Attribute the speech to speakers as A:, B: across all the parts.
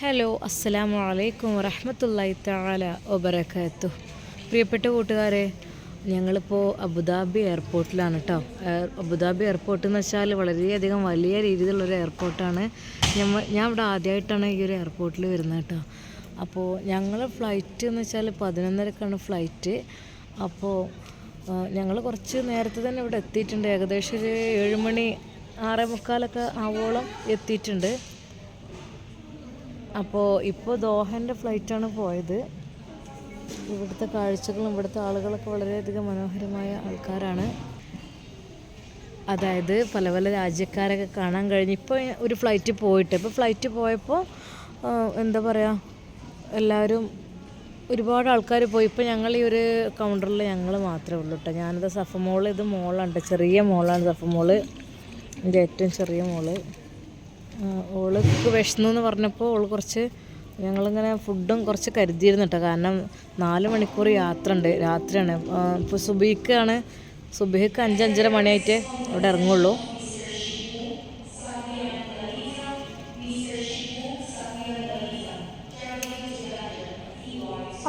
A: Hello അസ്സലാമു അലൈക്കും വറഹമത്തല്ലായി താല ഒബറക്കാത്തു പ്രിയപ്പെട്ട കൂട്ടുകാരെ ഞങ്ങളിപ്പോൾ അബുദാബി എയർപോർട്ടിലാണ് കേട്ടോ അബുദാബി എയർപോർട്ട് എന്ന് വെച്ചാൽ വളരെയധികം വലിയ രീതിയിലുള്ളൊരു എയർപോർട്ടാണ്. ഞമ്മ ഞാൻ ഇവിടെ ആദ്യമായിട്ടാണ് ഈ ഒരു എയർപോർട്ടിൽ വരുന്നത് കേട്ടോ അപ്പോൾ ഞങ്ങൾ ഫ്ലൈറ്റ് എന്ന് വെച്ചാൽ പതിനൊന്നരക്കാണ് ഫ്ലൈറ്റ്. അപ്പോൾ ഞങ്ങൾ കുറച്ച് നേരത്തെ തന്നെ ഇവിടെ എത്തിയിട്ടുണ്ട്. ഏകദേശം ഒരു ഏഴുമണി ആറേ മുക്കാലൊക്കെ ആവോളം എത്തിയിട്ടുണ്ട്. അപ്പോൾ ഇപ്പോൾ ദോഹന്റെ ഫ്ലൈറ്റാണ് പോയത്. ഇവിടുത്തെ കാഴ്ചകളും ഇവിടുത്തെ ആളുകളൊക്കെ വളരെയധികം മനോഹരമായ ആൾക്കാരാണ്. അതായത് പല പല രാജ്യക്കാരൊക്കെ കാണാൻ കഴിഞ്ഞ്. ഇപ്പോൾ ഒരു ഫ്ലൈറ്റ് പോയിട്ട് ഇപ്പോൾ ഫ്ലൈറ്റ് പോയപ്പോൾ എന്താ പറയുക എല്ലാവരും ഒരുപാട് ആൾക്കാർ പോയി. ഇപ്പോൾ ഞങ്ങൾ ഈ ഒരു കൗണ്ടറിൽ ഞങ്ങൾ മാത്രമേ ഉള്ളൂ കേട്ടോ ഞാനിത് സഫ മോൾ ഇത് മോളാണ് ട്ടോ. ചെറിയ മോളാണ് സഫ മോൾ എന്റെ ഏറ്റവും ചെറിയ മോൾ. ഓൾക്ക് വിഷമം എന്ന് പറഞ്ഞപ്പോൾ ഓൾ കുറച്ച് ഞങ്ങളിങ്ങനെ ഫുഡും കുറച്ച് കരുതിയിരുന്നു കേട്ടോ കാരണം നാല് മണിക്കൂർ യാത്ര ഉണ്ട് രാത്രിയാണ് ഇപ്പോൾ സുബിക്കാണ് സുബിക്ക് അഞ്ചഞ്ചര മണിയായിട്ട് ഇവിടെ ഇറങ്ങുള്ളൂ.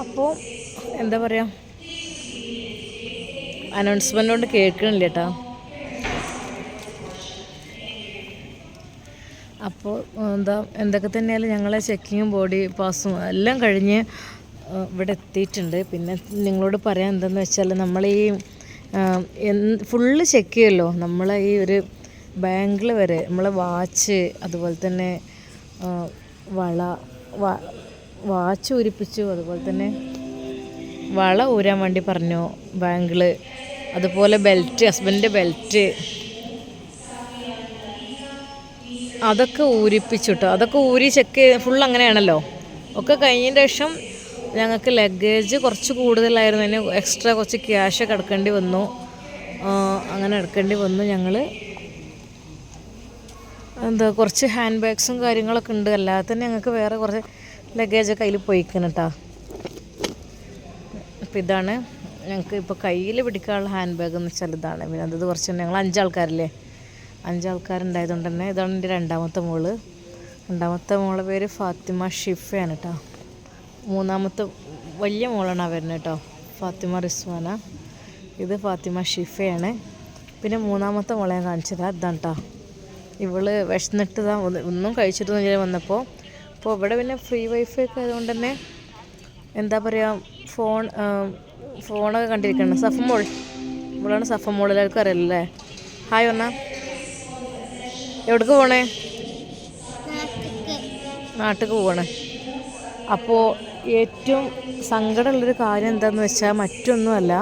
A: അപ്പോൾ എന്താ പറയുക അനൗൺസ്മെന്റ് കൊണ്ട് കേൾക്കണില്ല കേട്ടോ അപ്പോൾ എന്താ എന്തൊക്കെ തന്നെയാലും ഞങ്ങളെ ചെക്കിങ്ങും ബോഡി പാസും എല്ലാം കഴിഞ്ഞ് ഇവിടെ എത്തിയിട്ടുണ്ട്. പിന്നെ നിങ്ങളോട് പറയാൻ എന്തെന്ന് വെച്ചാൽ നമ്മൾ ഈ ഫുള്ള് ചെക്ക് ചെയ്യുമല്ലോ നമ്മളെ ഈ ഒരു ബാങ്കിൽ വരെ നമ്മളെ വാച്ച് അതുപോലെ തന്നെ വള വാച്ച് ഊരിപ്പിച്ചു അതുപോലെ തന്നെ വള ഊരാൻ വേണ്ടി പറഞ്ഞു ബാങ്കിൾ അതുപോലെ ബെൽറ്റ് ഹസ്ബൻഡിന്റെ ബെൽറ്റ് അതൊക്കെ ഊരിപ്പിച്ചിട്ട്. അതൊക്കെ ഊരി ചെക്ക് ഫുൾ അങ്ങനെയാണല്ലോ. ഒക്കെ കഴിഞ്ഞതിന് ശേഷം ഞങ്ങൾക്ക് ലഗേജ് കുറച്ച് കൂടുതലായിരുന്നു. അതിന് എക്സ്ട്രാ കുറച്ച് ക്യാഷ് ഒക്കെ എടുക്കേണ്ടി വന്നു. അങ്ങനെ എടുക്കേണ്ടി വന്നു ഞങ്ങൾ എന്താ കുറച്ച് ഹാൻഡ് ബാഗ്സും കാര്യങ്ങളൊക്കെ ഉണ്ട്. അല്ലാതെ തന്നെ ഞങ്ങൾക്ക് വേറെ കുറച്ച് ലഗേജൊക്കെ അതിൽ പോയിക്കണം കേട്ടോ അപ്പോൾ ഇതാണ് ഞങ്ങൾക്ക് ഇപ്പോൾ കയ്യിൽ പിടിക്കാനുള്ള ഹാൻഡ് ബാഗ് എന്ന് വെച്ചാൽ ഇതാണ്. പിന്നെ അത് കുറച്ച് ഞങ്ങൾ അഞ്ചാൾക്കാരില്ലേ? അഞ്ചാൾക്കാരുണ്ടായതുകൊണ്ട് തന്നെ ഇതാണ് എന്റെ രണ്ടാമത്തെ മോൾ. രണ്ടാമത്തെ മോളെ പേര് ഫാത്തിമ ഷിഫയാണ് കേട്ടോ മൂന്നാമത്തെ വലിയ മോളാണ് അവരുന്നത് വരുന്നത് കേട്ടോ ഫാത്തിമ റിസ്വാന. ഇത് ഫാത്തിമ ഷിഫയാണ്. പിന്നെ മൂന്നാമത്തെ മോളെ ഞാൻ കാണിച്ചത് അതാണ് കേട്ടോ ഇവൾ വിശന്നിട്ട് ഒന്നും കഴിച്ചിട്ടൊന്നും ഇല്ല വന്നപ്പോൾ അപ്പോൾ ഇവിടെ പിന്നെ ഫ്രീ വൈഫൈ ഒക്കെ ആയതുകൊണ്ട് തന്നെ എന്താ പറയുക ഫോൺ ഫോണൊക്കെ കണ്ടിരിക്കണം. സഫമോൾ ഇവളാണ് സഫമോൾ എല്ലാവർക്കും അറിയില്ലേ ഹായ് വന്നാ എവിടേക്ക് പോണേ? നാട്ടിൽ പോവാണ്. അപ്പോൾ ഏറ്റവും സങ്കടമുള്ളൊരു കാര്യം എന്താണെന്ന് വെച്ചാൽ മറ്റൊന്നുമല്ല.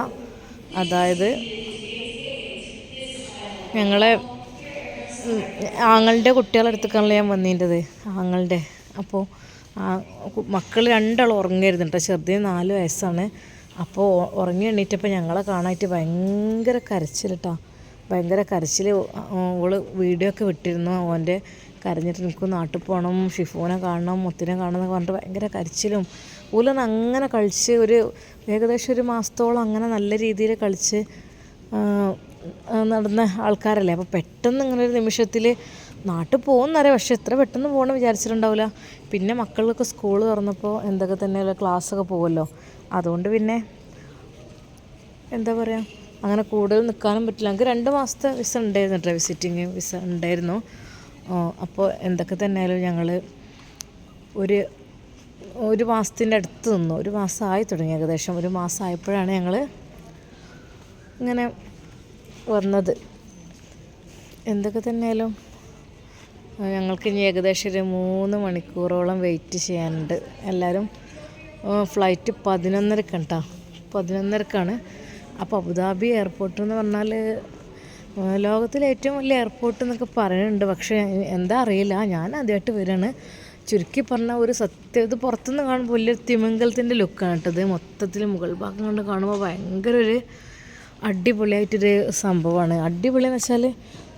A: അതായത് ഞങ്ങളെ ആങ്ങളുടെ കുട്ടികളെ അടുത്തേക്കാണല്ലോ ഞാൻ വന്നിന്റെത് ആങ്ങളുടെ. അപ്പോൾ മക്കൾ രണ്ടാളും ഉറങ്ങരുത് കേട്ടോ ചെറുതിന് നാല് വയസ്സാണ്. അപ്പോൾ ഉറങ്ങി എണീറ്റപ്പോൾ ഞങ്ങളെ കാണാനായിട്ട് ഭയങ്കര കരച്ചിൽ കേട്ടോ ഭയങ്കര കരച്ചിൽ ഓൾ വീഡിയോ ഒക്കെ വിട്ടിരുന്നു. ഓന്റെ കരഞ്ഞിട്ട് എനിക്ക് നാട്ടിൽ പോകണം ഷിഫോനെ കാണണം മുത്തിനെ കാണണം എന്നൊക്കെ പറഞ്ഞിട്ട് ഭയങ്കര കരച്ചിലും. ഓലൊന്ന് അങ്ങനെ കളിച്ച് ഒരു ഏകദേശം ഒരു മാസത്തോളം അങ്ങനെ നല്ല രീതിയിൽ കളിച്ച് നടന്ന ആൾക്കാരല്ലേ. അപ്പോൾ പെട്ടെന്ന് ഇങ്ങനെ ഒരു നിമിഷത്തിൽ നാട്ടിൽ പോകുന്നറിയാം. പക്ഷെ എത്ര പെട്ടെന്ന് പോകണം വിചാരിച്ചിട്ടുണ്ടാവില്ല. പിന്നെ മക്കൾക്കൊക്കെ സ്കൂൾ തുറന്നപ്പോൾ എന്തൊക്കെ തന്നെ ക്ലാസ്സൊക്കെ പോകുമല്ലോ അതുകൊണ്ട് പിന്നെ എന്താ പറയുക അങ്ങനെ കൂടുതൽ നിൽക്കാനും പറ്റില്ല. എനിക്ക് രണ്ട് മാസത്തെ വിസ ഉണ്ടായിരുന്നു കേട്ടോ വിസിറ്റിങ് വിസ ഉണ്ടായിരുന്നു. അപ്പോൾ എന്തൊക്കെ തന്നെയായാലും ഞങ്ങൾ ഒരു ഒരു മാസത്തിന്റെ അടുത്ത് നിന്നു. ഒരു മാസമായി തുടങ്ങി ഏകദേശം. ഒരു മാസമായപ്പോഴാണ് ഞങ്ങൾ ഇങ്ങനെ വന്നത്. എന്തൊക്കെ തന്നെയാലും ഞങ്ങൾക്ക് ഇനി ഏകദേശം ഒരു മൂന്ന് മണിക്കൂറോളം വെയിറ്റ് ചെയ്യാനുണ്ട്. എല്ലാവരും ഫ്ലൈറ്റ് പതിനൊന്നരക്കാണ് കേട്ടോ പതിനൊന്നരക്കാണ്. അപ്പോൾ അബുദാബി എയർപോർട്ട് എന്ന് പറഞ്ഞാൽ ലോകത്തിലെ ഏറ്റവും വലിയ എയർപോർട്ട് എന്നൊക്കെ പറയുന്നുണ്ട് പക്ഷേ എന്താ അറിയില്ല. ഞാൻ ആദ്യമായിട്ട് വരികയാണ് ചുരുക്കി പറഞ്ഞാൽ ഒരു സത്യം ഇത് പുറത്തുനിന്ന് കാണുമ്പോൾ വലിയൊരു തിമിംഗലത്തിന്റെ ലുക്കാണ് കേട്ടത്. മൊത്തത്തിൽ മുകൾ ഭാഗം കൊണ്ട് കാണുമ്പോൾ ഭയങ്കര ഒരു അടിപൊളിയായിട്ടൊരു സംഭവമാണ്. അടിപൊളി എന്ന് വെച്ചാൽ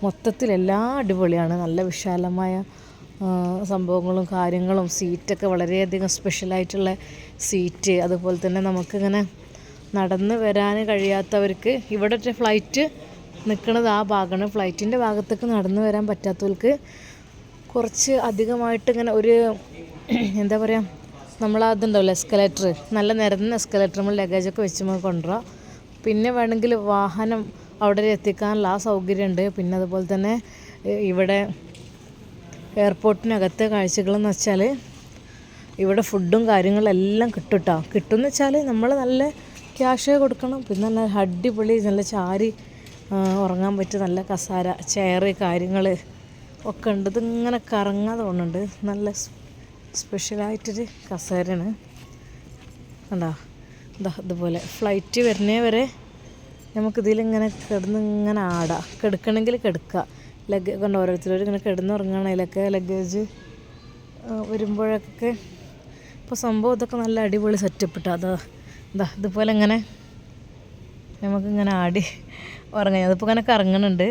A: മൊത്തത്തിൽ എല്ലാം അടിപൊളിയാണ്. നല്ല വിശാലമായ സംഭവങ്ങളും കാര്യങ്ങളും. സീറ്റൊക്കെ വളരെയധികം സ്പെഷ്യലായിട്ടുള്ള സീറ്റ് അതുപോലെ തന്നെ നമുക്കിങ്ങനെ നടന്ന് വരാൻ കഴിയാത്തവർക്ക് ഇവിടെ ഫ്ലൈറ്റ് നിൽക്കുന്നത് ആ ഭാഗമാണ്. ഫ്ലൈറ്റിന്റെ ഭാഗത്തേക്ക് നടന്നു വരാൻ പറ്റാത്തവർക്ക് കുറച്ച് അധികമായിട്ട് ഇങ്ങനെ ഒരു എന്താ പറയുക നമ്മളതുണ്ടാവില്ല എസ്കലേറ്റർ നല്ല നിരന്ന എസ്കലേറ്റർ നമ്മൾ ലഗേജൊക്കെ വെച്ച് നമുക്ക് കൊണ്ടുവരാം. പിന്നെ വേണമെങ്കിൽ വാഹനം അവിടെ എത്തിക്കാനുള്ള ആ സൗകര്യമുണ്ട്. പിന്നെ അതുപോലെ തന്നെ ഇവിടെ എയർപോർട്ടിനകത്തെ കാഴ്ചകളെന്ന് വെച്ചാൽ ഇവിടെ ഫുഡും കാര്യങ്ങളെല്ലാം കിട്ടും കേട്ടോ കിട്ടുമെന്ന് വെച്ചാൽ നമ്മൾ നല്ല ക്യാഷ് കൊടുക്കണം. പിന്നെ നല്ല അടിപൊളി നല്ല ചാരി ഉറങ്ങാൻ പറ്റിയ നല്ല കസാര ചെയറ് കാര്യങ്ങൾ ഒക്കെ ഉണ്ട്. ഇതിങ്ങനെ കറങ്ങാൻ തോന്നുന്നുണ്ട്. നല്ല സ്പെഷ്യലായിട്ടൊരു കസേരയാണ്. കണ്ടോ? ഇതാ ഇതുപോലെ ഫ്ലൈറ്റ് വരുന്നേ വരെ നമുക്കിതിലിങ്ങനെ കിടന്ന് ഇങ്ങനെ ആടാം. കിടക്കണമെങ്കിൽ കിടക്കുക ലഗേജ് കണ്ടോ? ഓരോരുത്തരും ഇങ്ങനെ കിടന്നുറങ്ങുകയാണ്. അതിലൊക്കെ ലഗേജ് വരുമ്പോഴൊക്കെ. ഇപ്പോൾ സംഭവം ഇതൊക്കെ നല്ല അടിപൊളി സെറ്റപ്പ് ഇട്ടാ. അതാ ഇതാ ഇതുപോലെ ഇങ്ങനെ നമുക്കിങ്ങനെ ആടി ഉറങ്ങാം അതിപ്പോൾ ഇങ്ങനെ കറങ്ങുന്നുണ്ട്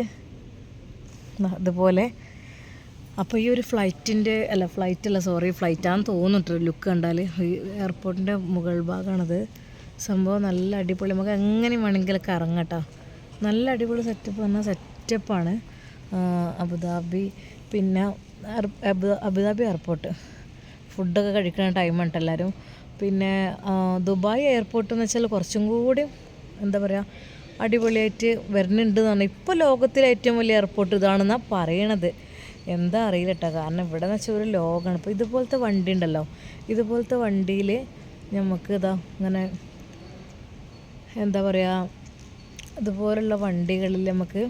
A: ദാ ഇതുപോലെ. അപ്പോൾ ഈ ഒരു ഫ്ലൈറ്റിന്റെ അല്ല ഫ്ലൈറ്റ് അല്ല സോറി ഫ്ലൈറ്റാന്ന് തോന്നുന്നുണ്ട് ലുക്ക് കണ്ടാൽ എയർപോർട്ടിന്റെ മുകൾ ഭാഗമാണത് സംഭവം നല്ല അടിപൊളി. നമുക്ക് എങ്ങനെ വേണമെങ്കിലും കറങ്ങട്ടോ നല്ല അടിപൊളി സെറ്റപ്പ് പറഞ്ഞാൽ സെറ്റപ്പാണ് അബുദാബി പിന്നെ അബുദാബി എയർപോർട്ട്. ഫുഡൊക്കെ കഴിക്കുന്ന ടൈമുണ്ട് എല്ലാവരും പിന്നെ ദുബായ് എയർപോർട്ട് എന്ന് വെച്ചാൽ കുറച്ചും കൂടി എന്താ പറയുക അടിപൊളിയായിട്ട് വരുന്നുണ്ട് എന്നാണ് ഇപ്പോൾ ലോകത്തിലെ ഏറ്റവും വലിയ എയർപോർട്ട് ഇതാണെന്നാണ് പറയണത്. എന്താ അറിയില്ല കേട്ടോ കാരണം ഇവിടെ എന്ന് വെച്ചാൽ ഒരു ലോകമാണ് ഇപ്പോൾ ഇതുപോലത്തെ വണ്ടി ഉണ്ടല്ലോ. ഇതുപോലത്തെ വണ്ടിയിൽ നമുക്ക് ഇതാ ഇങ്ങനെ എന്താ പറയുക ഇതുപോലുള്ള വണ്ടികളിൽ നമുക്ക്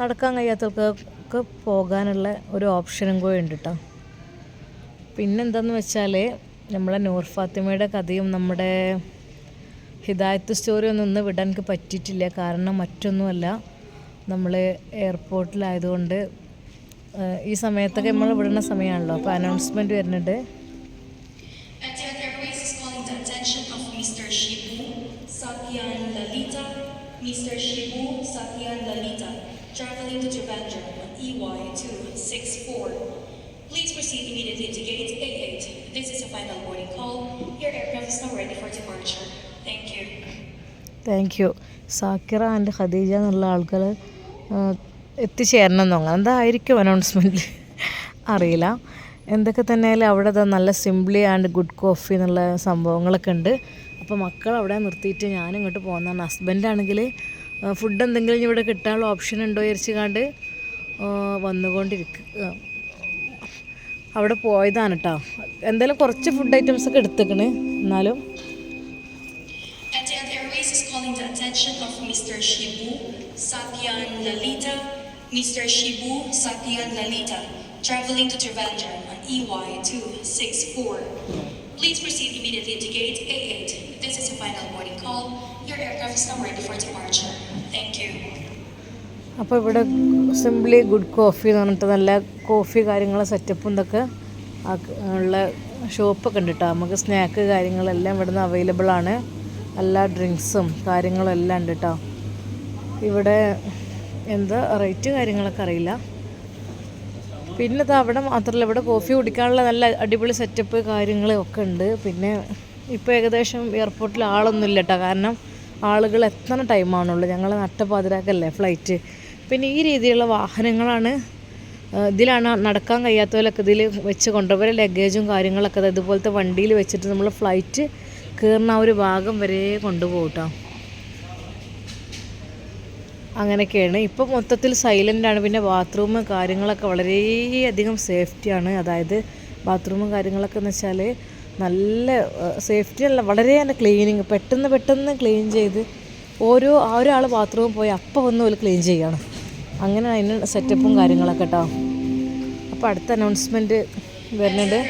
A: നടക്കാൻ കഴിയാത്തവർക്ക് പോകാനുള്ള ഒരു ഓപ്ഷനും കൂടി ഉണ്ട് കേട്ടോ പിന്നെന്താന്ന് വെച്ചാൽ നമ്മളെ നൂർ ഫാത്തിമയുടെ കഥയും നമ്മുടെ ഹിദായത്ത് സ്റ്റോറി ഒന്നും ഇന്ന് വിടാൻ എനിക്ക് പറ്റിയിട്ടില്ല കാരണം മറ്റൊന്നുമല്ല നമ്മൾ എയർപോർട്ടിലായതുകൊണ്ട് ഈ സമയത്തൊക്കെ നമ്മൾ വിടുന്ന സമയമാണല്ലോ അപ്പോൾ അനൗൺസ്മെന്റ് വരുന്നുണ്ട്
B: Mr. Shibu Lalita. Traveling to Japan, E EY264. Please proceed immediately to gate A8. This is a final boarding call. Your aircraft is now ready for departure. Thank you.
A: Thank you Zakira and Khadija എന്നുള്ള ആൾക്കാർ എത്തിച്ചേരണം എന്നോ എന്തായിരിക്കും അനൗൺസ്മെന്റിൽ അറിയില്ല എന്തൊക്കെ തന്നെയാലും അവിടെ നല്ല simply and good coffee എന്നുള്ള സംഭവങ്ങളൊക്കെ ഉണ്ട് അപ്പോൾ മക്കൾ അവിടെ നിർത്തിയിട്ട് ഞാൻ ഇങ്ങോട്ട് പോകുന്നതാണ് ഹസ്ബൻഡാണെങ്കിൽ ഫുഡ് എന്തെങ്കിലും ഇവിടെ കിട്ടാനുള്ള ഓപ്ഷൻ ഉണ്ടോ വിചാരിച്ചു കണ്ട് വന്നുകൊണ്ടിരിക്കുക അവിടെ പോയതാണ് കേട്ടോ എന്തായാലും കുറച്ച് ഫുഡ് ഐറ്റംസ് ഒക്കെ എടുത്തേക്കണ് എന്നാലും
B: Mr. Shibu Sakyan Lalita. Traveling to Trivandrum on E EY264. Please proceed immediately to gate A8. This is a final boarding call. Your aircraft is now ready for departure. Thank you.
A: അപ്പോൾ ഇവിടെ simply good coffee എന്ന് പറഞ്ഞിട്ട് നല്ല coffee കാര്യങ്ങൾ സെറ്റപ്പും ഇതൊക്കെ ഉള്ള ഷോപ്പൊക്കെ ഉണ്ട് കേട്ടോ. നമുക്ക് സ്നാക്ക് കാര്യങ്ങളെല്ലാം ഇവിടുന്ന് അവൈലബിൾ ആണ്. എല്ലാ ഡ്രിങ്ക്സും കാര്യങ്ങളും എല്ലാം ഉണ്ട് കേട്ടോ. ഇവിടെ എന്താ റേറ്റ് കാര്യങ്ങളൊക്കെ അറിയില്ല. പിന്നെ ഇത് അവിടെ മാത്രമല്ല ഇവിടെ കോഫി കുടിക്കാനുള്ള നല്ല അടിപൊളി സെറ്റപ്പ് കാര്യങ്ങളൊക്കെ ഉണ്ട്. പിന്നെ ഇപ്പോൾ ഏകദേശം എയർപോർട്ടിൽ ആളൊന്നും ഇല്ല കേട്ടോ. കാരണം ആളുകൾ എത്തണ ടൈമാണുള്ളൂ ഞങ്ങൾ നട്ടപ്പാതിരാക്കല്ലേ ഫ്ലൈറ്റ് പിന്നെ ഈ രീതിയിലുള്ള വാഹനങ്ങളാണ് ഇതിലാണ് നടക്കാൻ കഴിയാത്തവരൊക്കെ ഇതിൽ വെച്ച് കൊണ്ടുപോയ ലഗേജും കാര്യങ്ങളൊക്കെ അത് ഇതുപോലത്തെ വണ്ടിയിൽ വെച്ചിട്ട് നമ്മൾ ഫ്ലൈറ്റ് കയറുന്ന ഒരു ഭാഗം വരെ കൊണ്ടുപോകും കേട്ടോ അങ്ങനെയൊക്കെയാണ്. ഇപ്പോൾ മൊത്തത്തിൽ സൈലന്റാണ് പിന്നെ ബാത്റൂം കാര്യങ്ങളൊക്കെ വളരെയധികം സേഫ്റ്റിയാണ് അതായത് ബാത്റൂം കാര്യങ്ങളൊക്കെ എന്ന് വെച്ചാൽ നല്ല സേഫ്റ്റി അല്ല വളരെ നല്ല ക്ലീനിങ് പെട്ടെന്ന് പെട്ടെന്ന് ക്ലീൻ ചെയ്ത് ഓരോ ഒരാൾ ബാത്റൂമിൽ പോയി അപ്പം വന്ന് പോലെ ക്ലീൻ ചെയ്യണം. അങ്ങനെ അതിന് സെറ്റപ്പും കാര്യങ്ങളൊക്കെ കേട്ടോ അപ്പോൾ അടുത്ത അനൗൺസ്മെന്റ് വരുന്നുണ്ട്.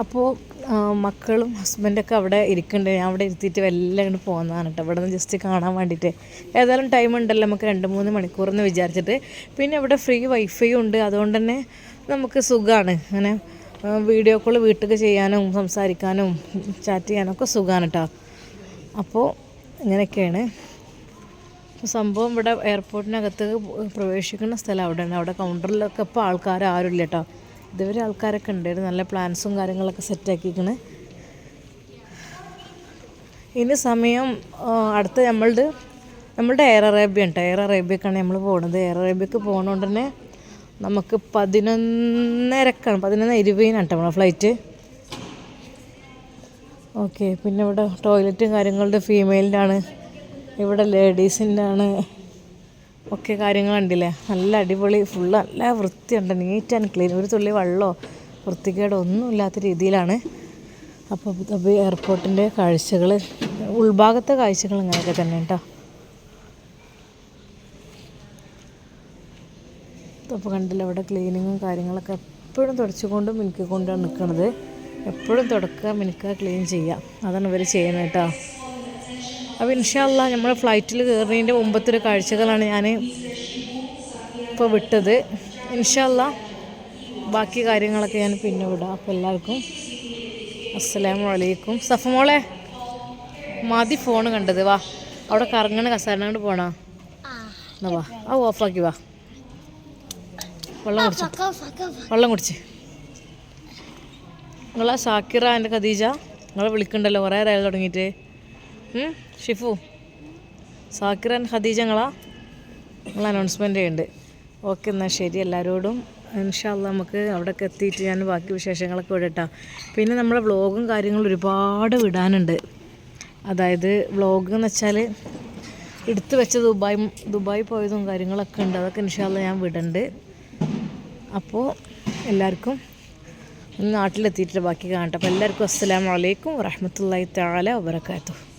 A: അപ്പോൾ മക്കളും ഹസ്ബൻഡൊക്കെ അവിടെ ഇരിക്കുന്നുണ്ട് ഞാൻ അവിടെ ഇരുത്തിയിട്ട് എല്ലാം ഇങ്ങോട്ട് പോകുന്നതാണ് കേട്ടോ ഇവിടെ നിന്ന് ജസ്റ്റ് കാണാൻ വേണ്ടിയിട്ട് ഏതായാലും ടൈം ഉണ്ടല്ലോ നമുക്ക് രണ്ട് മൂന്ന് മണിക്കൂറെന്ന് വിചാരിച്ചിട്ട്. പിന്നെ ഇവിടെ ഫ്രീ വൈഫൈ ഉണ്ട്. അതുകൊണ്ട് തന്നെ നമുക്ക് സുഖമാണ് അങ്ങനെ വീഡിയോ കോൾ വീട്ടിൽ ചെയ്യാനും സംസാരിക്കാനും ചാറ്റ് ചെയ്യാനും ഒക്കെ സുഖമാണ് കേട്ടോ അപ്പോൾ ഇങ്ങനെയൊക്കെയാണ്. സംഭവം ഇവിടെ എയർപോർട്ടിനകത്ത് പ്രവേശിക്കുന്ന സ്ഥലം അവിടെയാണ്. അവിടെ കൗണ്ടറിലൊക്കെ ഇപ്പോൾ ആൾക്കാർ ആരും ഇല്ല കേട്ടോ ഇതുവരെ ആൾക്കാരൊക്കെ ഉണ്ടായിരുന്നു. നല്ല പ്ലാൻസും കാര്യങ്ങളൊക്കെ സെറ്റാക്കിക്കണ് ഇനി സമയം അടുത്ത് നമ്മളുടെ നമ്മളുടെ എയർ അറേബ്യ ഉണ്ട്. എയർ അറേബ്യക്കാണ് നമ്മൾ പോകുന്നത് എയർ അറേബ്യക്ക് പോകുന്നതുകൊണ്ട് തന്നെ നമുക്ക് പതിനൊന്നരക്കാണ്. പതിനൊന്ന് ഇരുപതിനാണ് നമ്മളെ ഫ്ലൈറ്റ് ഓക്കെ പിന്നെ ഇവിടെ ടോയ്ലറ്റും കാര്യങ്ങളുടെ ഫീമെയിലിന്റെ ആണ്. ഇവിടെ ലേഡീസിന്റെ ആണ്. ഒക്കെ കാര്യങ്ങൾ കണ്ടില്ലേ? നല്ല അടിപൊളി ഫുൾ നല്ല വൃത്തിയുണ്ട് നീറ്റ് ആൻഡ് ക്ലീൻ ഒരു തുള്ളി വെള്ളമോ വൃത്തികേടോ ഒന്നും ഇല്ലാത്ത രീതിയിലാണ് അപ്പോൾ അബുദാബി എയർപോർട്ടിന്റെ കാഴ്ചകൾ ഉൾഭാഗത്തെ കാഴ്ചകൾ ഇങ്ങനെയൊക്കെ തന്നെ കേട്ടോ അപ്പോൾ കണ്ടില്ല അവിടെ ക്ലീനിങ്ങും കാര്യങ്ങളൊക്കെ എപ്പോഴും തുടച്ചുകൊണ്ടും മിനുക്കിക്കൊണ്ടാണ് നിൽക്കുന്നത് എപ്പോഴും തുടക്കുക മിനുക്കുക ക്ലീൻ ചെയ്യുക. അതാണ് ഇവർ ചെയ്യുന്നത് കേട്ടോ അപ്പോൾ ഇൻഷാല്ല നമ്മൾ ഫ്ലൈറ്റിൽ കയറുന്നതിന്റെ മുമ്പത്തെ ഒരു കാഴ്ചകളാണ് ഞാൻ ഇപ്പോൾ വിട്ടത്. ഇൻഷാല്ല ബാക്കി കാര്യങ്ങളൊക്കെ ഞാൻ പിന്നെ വിടാം. അപ്പോൾ എല്ലാവർക്കും അസ്സലാമു അലൈക്കും. സഫമോളെ മതി ഫോൺ കണ്ടത്. വാ അവിടെ കറങ്ങണ കസാരനോട് പോണോ. എന്നാ വാ ആ ഓഫാക്കി വാ. വെള്ളം കുടിച്ച്? വെള്ളം കുടിച്ച്. നിങ്ങളാ സാക്കിറ എന്റെ ഖദീജ? നിങ്ങളെ വിളിക്കണ്ടല്ലോ കുറേ നേരം തുടങ്ങിയിട്ട്? ഷിഫു സാക്കിറൻ ആൻഡ് ഖദീജ നിങ്ങളാ? നിങ്ങൾ അനൗൺസ്മെന്റ് ചെയ്യുന്നുണ്ട്. ഓക്കെ എന്നാൽ ശരി എല്ലാവരോടും ഇൻഷാല്ല നമുക്ക് അവിടെയൊക്കെ എത്തിയിട്ട് ഞാൻ ബാക്കി വിശേഷങ്ങളൊക്കെ വിടട്ടാ പിന്നെ നമ്മുടെ വ്ളോഗും കാര്യങ്ങളും ഒരുപാട് വിടാനുണ്ട്. അതായത് വ്ളോഗ് എന്ന് വെച്ചാൽ എടുത്തു വെച്ച ദുബായ് ദുബായ് പോയതും കാര്യങ്ങളൊക്കെ ഉണ്ട്. അതൊക്കെ ഇൻഷാല്ല ഞാൻ വിടണ്ട്. അപ്പോൾ എല്ലാവർക്കും നാട്ടിലെത്തിയിട്ട് ബാക്കി കാണട്ടെ. അപ്പോൾ എല്ലാവർക്കും അസ്സാം വലൈക്കും വറഹമത്തല്ലാത്ത തആല വബറകാതുഹു.